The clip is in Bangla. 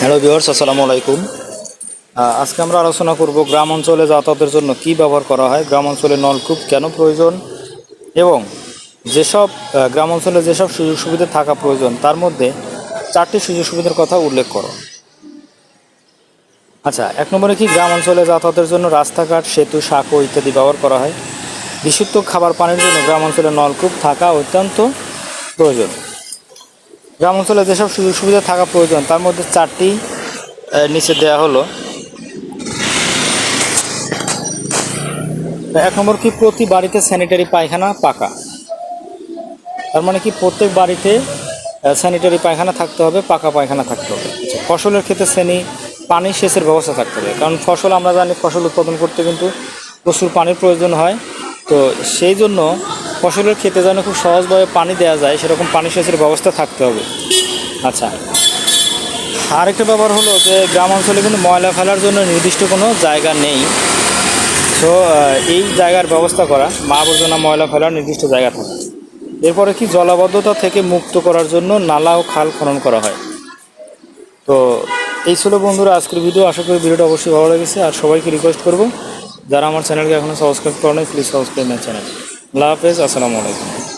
হ্যালো ভিউয়ার্স আসসালামু আলাইকুম। আজকে আমরা আলোচনা করব গ্রাম অঞ্চলে যাতায়াতের জন্য কি ব্যবহার করা হয় গ্রাম অঞ্চলে নলকূপ কেন প্রয়োজন এবং যেসব গ্রাম অঞ্চলে যেসব সুযোগ সুবিধা থাকা প্রয়োজন, তার মধ্যে চারটি সুযোগ সুবিধার কথা উল্লেখ করো। আচ্ছা এক নম্বরে কি গ্রাম অঞ্চলে যাতায়াতের জন্য রাস্তাঘাট, সেতু, সাঁকো ইত্যাদি ব্যবহার করা হয়? বিশুদ্ধ খাবার পানির জন্য গ্রাম অঞ্চলে নলকূপ থাকা অত্যন্ত প্রয়োজন। গ্রাম অঞ্চলে যেসব সুযোগ সুবিধা থাকা প্রয়োজন তার মধ্যে চারটি নিচে দেওয়া হলো। এক নম্বর কি প্রতি বাড়িতে স্যানিটারি পায়খানা পাকা? তার মানে কি প্রত্যেক বাড়িতে স্যানিটারি পায়খানা থাকতে হবে পাকা পায়খানা থাকতে হবে। আচ্ছা, ফসলের ক্ষেত্রে শ্রেণি পানি সেচের ব্যবস্থা থাকতে হবে। কারণ ফসল আমরা জানি ফসল উৎপাদন করতে কিন্তু প্রচুর পানির প্রয়োজন হয়। তো সেই জন্য ফসলের ক্ষেত্রে যেন খুব সহজভাবে পানি দেওয়া যায়, সেরকম পানি সেচের ব্যবস্থা থাকতে হবে। আচ্ছা আরেকটা ব্যাপার হলো যে গ্রাম অঞ্চলে কিন্তু ময়লা ফেলার জন্য নির্দিষ্ট কোনো জায়গা নেই। তো এই জায়গার ব্যবস্থা করা, মা আবর্জনা ময়লা ফেলার নির্দিষ্ট জায়গা থাকে। এরপরে কি জলাবদ্ধতা থেকে মুক্ত করার জন্য নালা ও খাল খনন করা হয়। তো, এই ছিল বন্ধুরা আজকের ভিডিও। আশা করি ভিডিওটা অবশ্যই ভালো লেগেছে। আর সবাইকে রিকোয়েস্ট করব যারা আমার চ্যানেলকে এখনও সাবস্ক্রাইব করেন প্লিজ সাবস্ক্রাইব মাই চ্যানেল আল্লাহ হাফেজ আসসালামু আলাইকুম।